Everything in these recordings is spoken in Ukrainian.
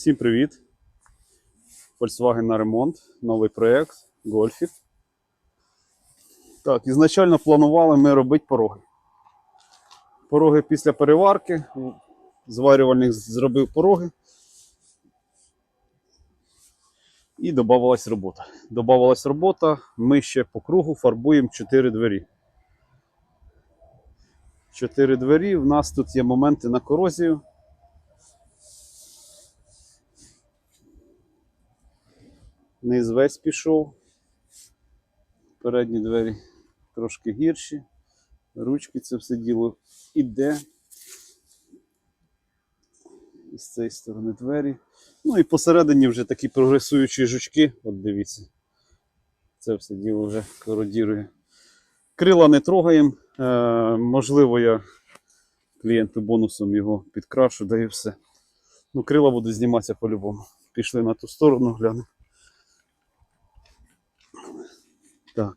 Всім привіт! Volkswagen на ремонт, новий проєкт, Гольфік. Так, ізначально планували ми робити пороги. Пороги після переварки. Зварювальник зробив пороги. І додавалась робота. Добавилась робота, ми ще по кругу фарбуємо 4 двері. 4 двері. У нас тут є моменти на корозію. Низ весь пішов. Передні двері трошки гірші. Ручки це все діло іде. З цієї сторони двері. Ну і посередині вже такі прогресуючі жучки. От дивіться. Це все діло вже кородірує. Крила не трогаємо. Е, можливо, я клієнту бонусом його підкрашу, да і все. Ну, крила будуть зніматися по-любому. Пішли на ту сторону, глянемо. Так.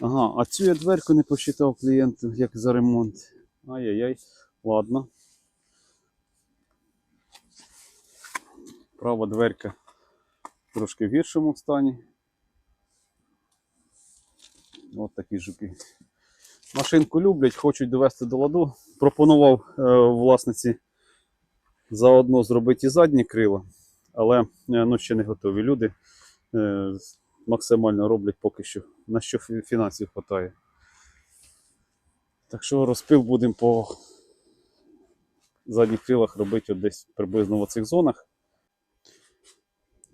Ага, а цю я дверку не посчитав клієнту, як за ремонт. Ай-яй-яй. Ладно. Права дверка трошки в гіршому стані. От такі жуки. Машинку люблять, хочуть довести до ладу. Пропонував е, власниці заодно зробити і задні крила, але е, ну, ще не готові люди. Е, максимально роблять поки що, на що фі- фінансів вистачає. Так що розпил будемо по задніх крилах робити десь приблизно в оцих зонах.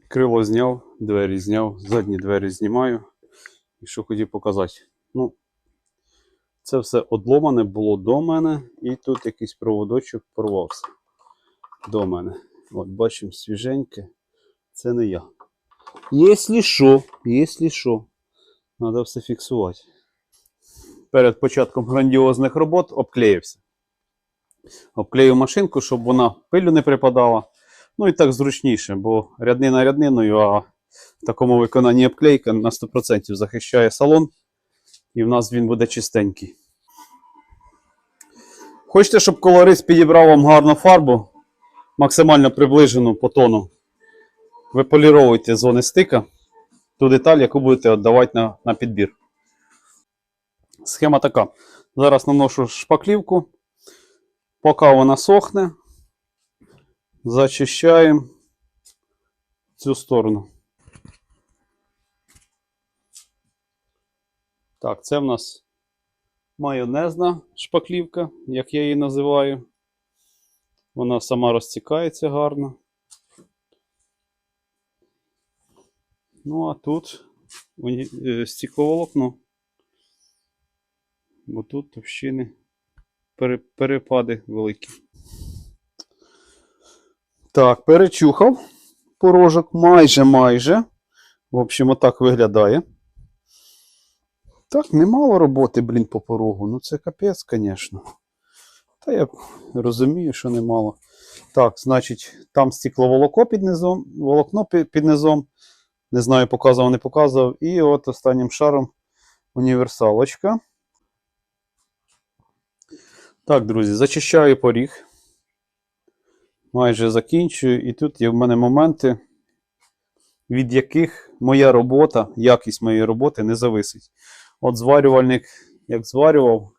Крило зняв, двері зняв, задні двері знімаю. І що хотів показати. Ну, це все одломане було до мене, і тут якийсь проводочок порвався до мене. От бачимо свіженьке. Це не я. Якщо що, якщо що, треба все фіксувати. Перед початком грандіозних робот обклеївся. Обклеїв машинку, щоб вона пилю не припадала. Ну і так зручніше, бо ряднина рядниною, а в такому виконанні обклейка на 100% захищає салон, і в нас він буде чистенький. Хочете, щоб колорист підібрав вам гарну фарбу, максимально приближену по тону. Ви поліровуєте зони стика, ту деталь, яку будете віддавати на, на підбір. Схема така. Зараз наношу шпаклівку. Поки вона сохне, зачищаємо цю сторону. Так, це в нас майонезна шпаклівка, як я її називаю. Вона сама розтікається гарно. Ну, а тут е, стекловолокно. Бо тут товщини перепади великі. Так, перечухав порожок майже майже. В общем, отак виглядає. Так, немало роботи, блін, по порогу. Ну це капець, звісно. Та я розумію, що немало. Так, значить, там стекловолоко під низом, волокно під низом. Не знаю, показував, не показував. І от останнім шаром універсалочка. Так, друзі, зачищаю поріг. Майже закінчую. І тут є в мене моменти, від яких моя робота, якість моєї роботи не зависить. От зварювальник, як зварював,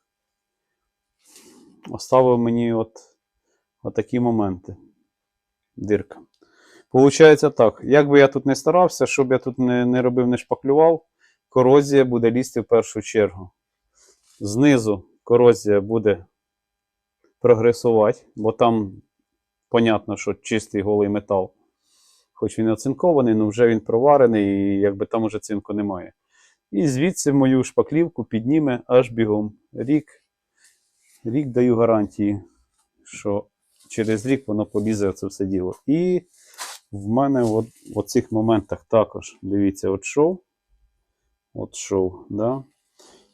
оставив мені от, от такі моменти. Дирка. Получається так, як би я тут не старався, щоб я тут не, не робив, не шпаклював, корозія буде лізти в першу чергу. Знизу корозія буде прогресувати, бо там, понятно, що чистий голий метал. Хоч він оцинкований, але вже він проварений, і якби там уже цинку немає. І звідси мою шпаклівку підніме аж бігом. Рік, рік даю гарантії, що через рік воно полізе це все діло. І в мене от, в оцих моментах також, дивіться, от шов. От шов, да?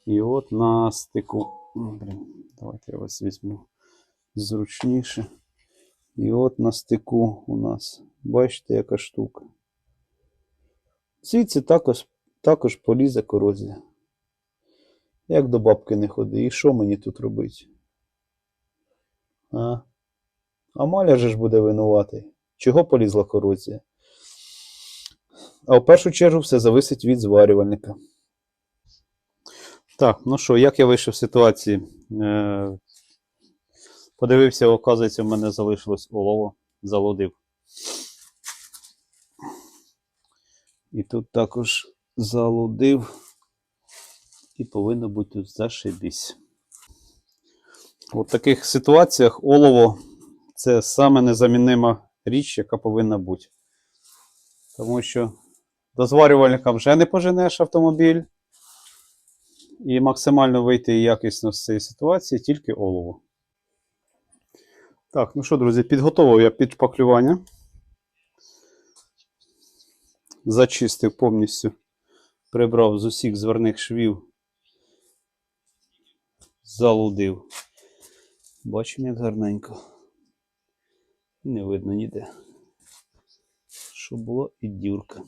І от на стику. Блін, давайте я вас візьму зручніше. І от на стику у нас, бачите, яка штука. Звідси також, також полізе корозія. Як до бабки не ходи, і що мені тут робити? А? А же ж буде винуватий. Чого полізла корозія? А в першу чергу все зависить від зварювальника. Так, ну що, як я вийшов з ситуації? Е, подивився, оказується, в мене залишилось олово, залудив. І тут також залудив. І повинно бути зашибісь. У таких ситуаціях олово це саме незамінима річ, яка повинна бути. Тому що до зварювальника вже не поженеш автомобіль. І максимально вийти якісно з цієї ситуації тільки олово. Так, ну що, друзі, підготував я під шпаклювання. Зачистив повністю, прибрав з усіх зверних швів, залудив. Бачимо, як гарненько. Не видно ніде. Щоб було і дюрка.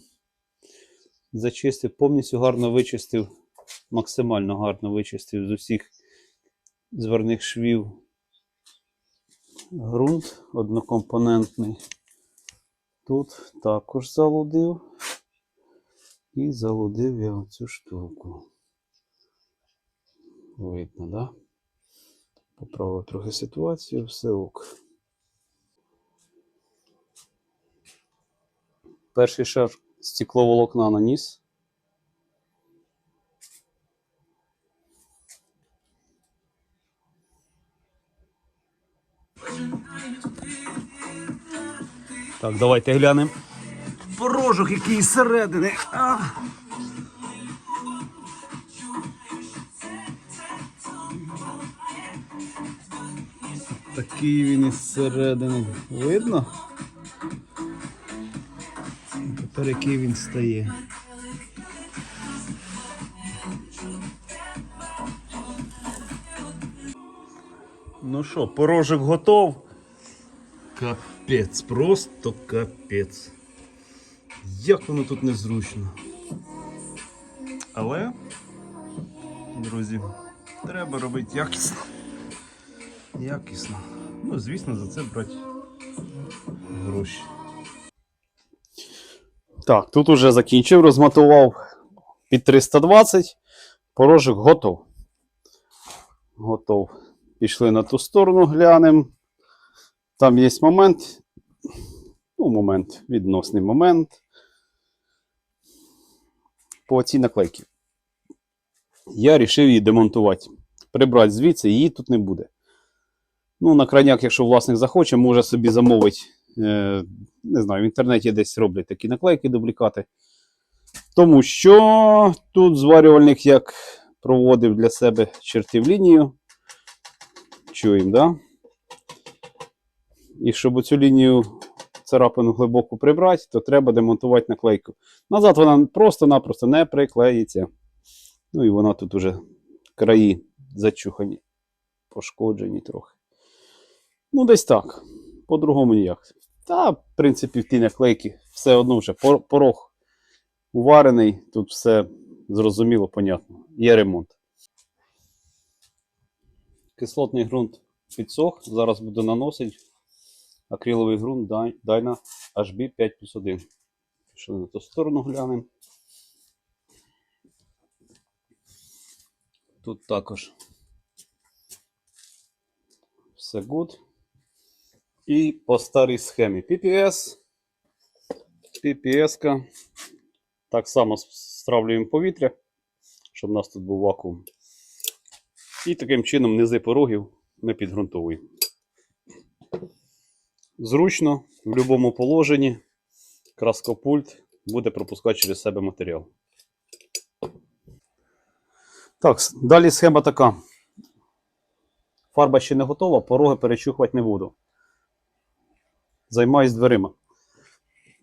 Зачистив, повністю гарно вичистив, максимально гарно вичистив з усіх зверних швів ґрунт однокомпонентний. Тут також залудив. І залудив я оцю штуку. Видно, да? Поправив трохи ситуацію, все ок. Перший шар стекловолокна наніс. Так, давайте глянемо. Порожок який зсередини. Такий він із середини. Видно? Тепер який він стає. Ну що, порожок готов. Капець, просто капець. Як воно тут незручно. Але, друзі, треба робити якісно. Якісно. Ну, звісно, за це брати гроші. Так, тут уже закінчив, розмотував під 320. Порожок готов. Готов. Пішли на ту сторону, глянемо. Там є момент. Ну, момент, відносний момент. По цій наклейці. Я вирішив її демонтувати. Прибрати звідси, її тут не буде. Ну, на крайняк, якщо власник захоче, може собі замовити. Е, не знаю, в інтернеті десь роблять такі наклейки, дублікати. Тому що тут зварювальник як проводив для себе чертив лінію. Чуємо, да? І щоб цю лінію царапину глибоко прибрати, то треба демонтувати наклейку. Назад вона просто-напросто не приклеїться. Ну і вона тут уже краї зачухані, пошкоджені трохи. Ну, десь так. По-другому ніяк. Та, в принципі, в ті наклейки все одно вже пор- порог уварений, тут все зрозуміло, понятно. Є ремонт. Кислотний ґрунт підсох. Зараз буду наносити акриловий ґрунт Dyna HB 5 плюс 1. Пішли на ту сторону глянемо. Тут також все good. І по старій схемі PPS. PPS. Так само стравлюємо повітря, щоб у нас тут був вакуум. І таким чином низи порогів ми підґрунтовуємо. Зручно, в будь-якому положенні краскопульт буде пропускати через себе матеріал. Так, далі схема така. Фарба ще не готова, пороги перечухувати не буду. Займаюсь дверима.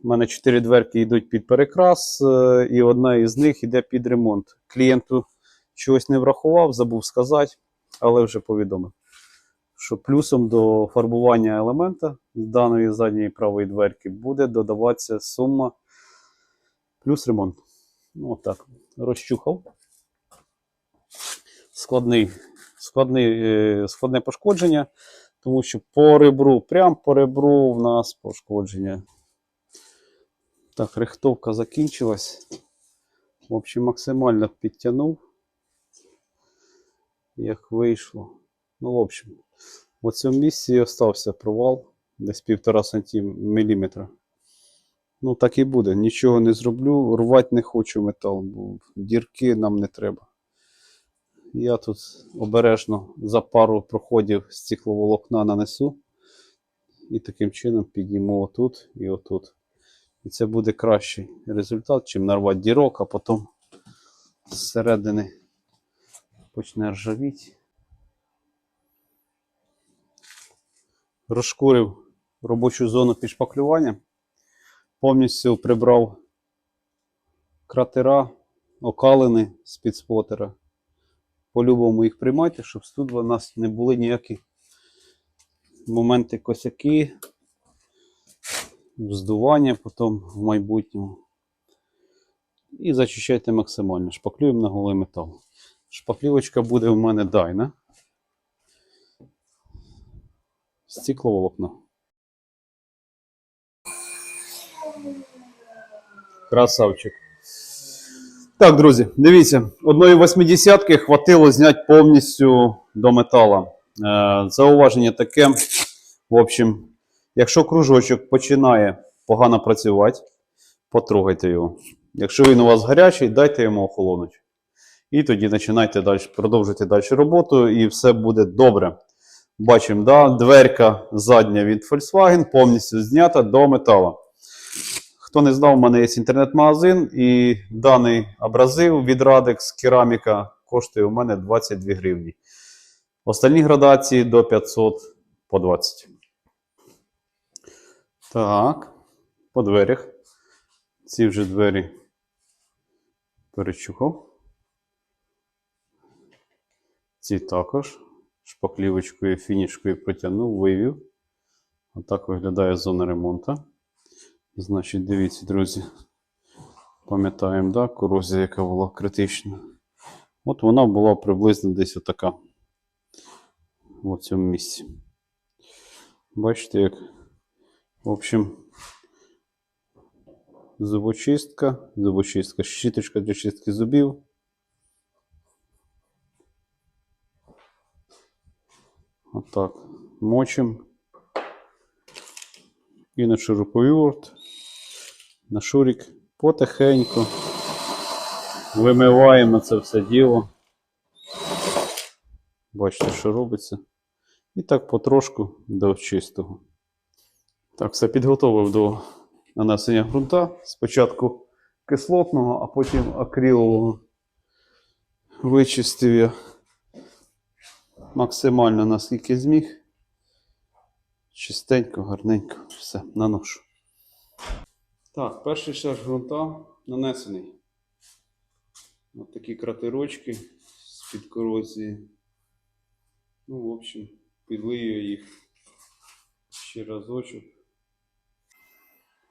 У мене чотири дверки йдуть під перекрас, е, і одна із них йде під ремонт. Клієнту чогось не врахував, забув сказати, але вже повідомив. Що плюсом до фарбування елемента з даної задньої правої дверки буде додаватися сума плюс ремонт. Ну, отак. Розчухав. Складний, складний, е, складне пошкодження. Тому що по ребру, прям по ребру в нас пошкодження. Так, рихтовка закінчилась. В общем, максимально підтягнув. Як вийшло. Ну, в общем, в цьому місці і остався провал десь півтора сантиметра. Ну, так і буде. Нічого не зроблю. Рвати не хочу метал, бо дірки нам не треба. Я тут обережно за пару проходів стекловолокна нанесу. І таким чином підніму отут і отут. І це буде кращий результат, чим нарвати дірок, а потім зсередини почне ржавіти. Розшкурив робочу зону під шпаклювання. Повністю прибрав кратера, окалини з-під спотера. По-любому їх приймайте, щоб тут у нас не були ніякі моменти косяки, вздування потім в майбутньому. І зачищайте максимально. Шпаклюємо на голий метал. Шпаклівочка буде у мене дайна. Стекловолокно. Красавчик. Так, друзі, дивіться, одної восьмидесятки хватило зняти повністю до метала. Е, зауваження таке. В общем, якщо кружочок починає погано працювати, потрогайте його. Якщо він у вас гарячий, дайте йому охолонути. І тоді починайте далі, продовжуйте далі роботу, і все буде добре. Бачимо, да, дверка задня від Volkswagen повністю знята до металу. Хто не знав, у мене є інтернет-магазин, і даний абразив від Radex кераміка коштує у мене 22 гривні. Остальні градації до 500 по 20. Так, по дверях. Ці вже двері перечухав. Ці також шпаклівочкою, фінішкою протягнув, вивів. Отак виглядає зона ремонту. Значить, дивіться, друзі. Пам'ятаємо, да, корозія, яка була критична. От вона була приблизно десь отака. В цьому місці. Бачите, як. В общем, зубочистка, зубочистка, щіточка для чистки зубів. Отак. Мочим. І на шуруповерт, на шурик потихеньку. Вимиваємо це все діло. Бачите, що робиться. І так потрошку до чистого. Так, все підготовив до нанесення ґрунта. Спочатку кислотного, а потім акрилового. Вичистив я максимально наскільки зміг. Чистенько, гарненько, все, наношу. Так, перший шар ґрунта нанесений. Ось такі кратерочки з-під корозії. Ну, в общем, підлию їх ще разочок.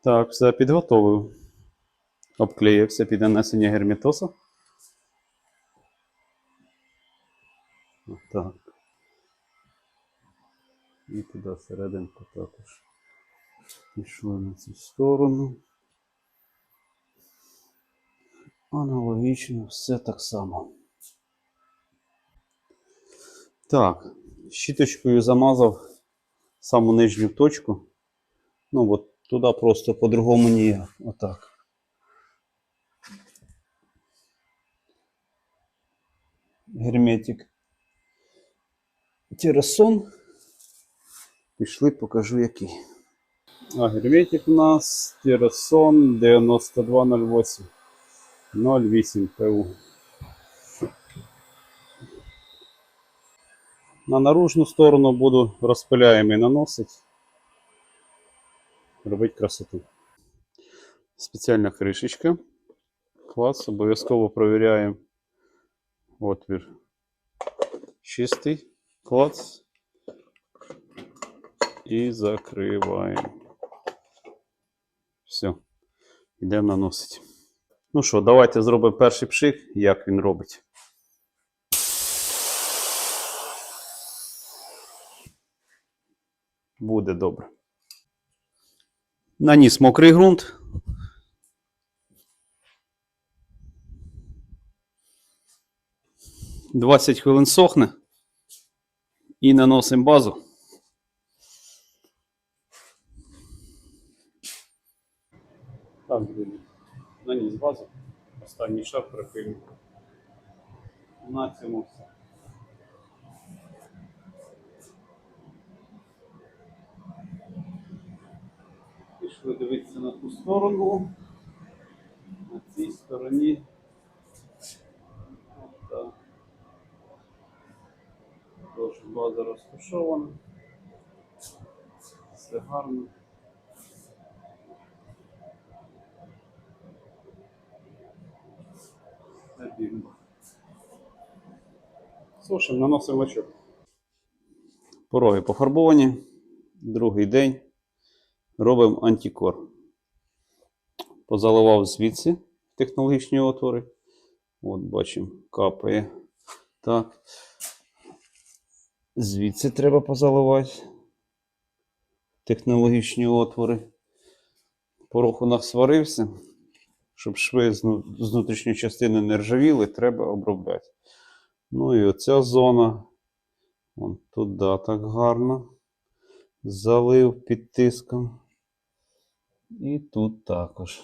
Так, все підготовив. Обклеївся під нанесення герметоса. Отак. І туди серединку також. Пішли на цю сторону. Аналогічно все так само. Так, щіточкою замазав саму нижню точку. Ну от туди просто по-другому ніяк. Отак. Герметик. Терасон. Пішли, покажу який. А герметик у нас Терасон 9208 08 ПУ. На наружну сторону буду розпиляємо і наносити. Робити красоту. Спеціальна кришечка. Клас, обов'язково провіряємо отвір. Чистий. Клац. І закриваємо. Все. Йдемо наносити. Ну що, давайте зробимо перший пшик, як він робить. Буде добре. Наніс мокрий ґрунт. Двадцять хвилин сохне. І наносимо базу. Так. Наніс базу. Останній шар припильний. На цьому все. Пішли дивитися на ту сторону. На цій стороні. Тож база розташована. Все гарно. Це бімба. Слушай, наносимо лачок. Пороги пофарбовані. Другий день. Робимо антикор. Позаливав звідси технологічні отвори. От бачимо, капає. Так. Звідси треба позаливати. Технологічні отвори. Порох у нас сварився. Щоб шви з ну- внутрішньої частини не ржавіли, треба обробляти. Ну і оця зона. Вон туди так гарно. Залив під тиском. І тут також.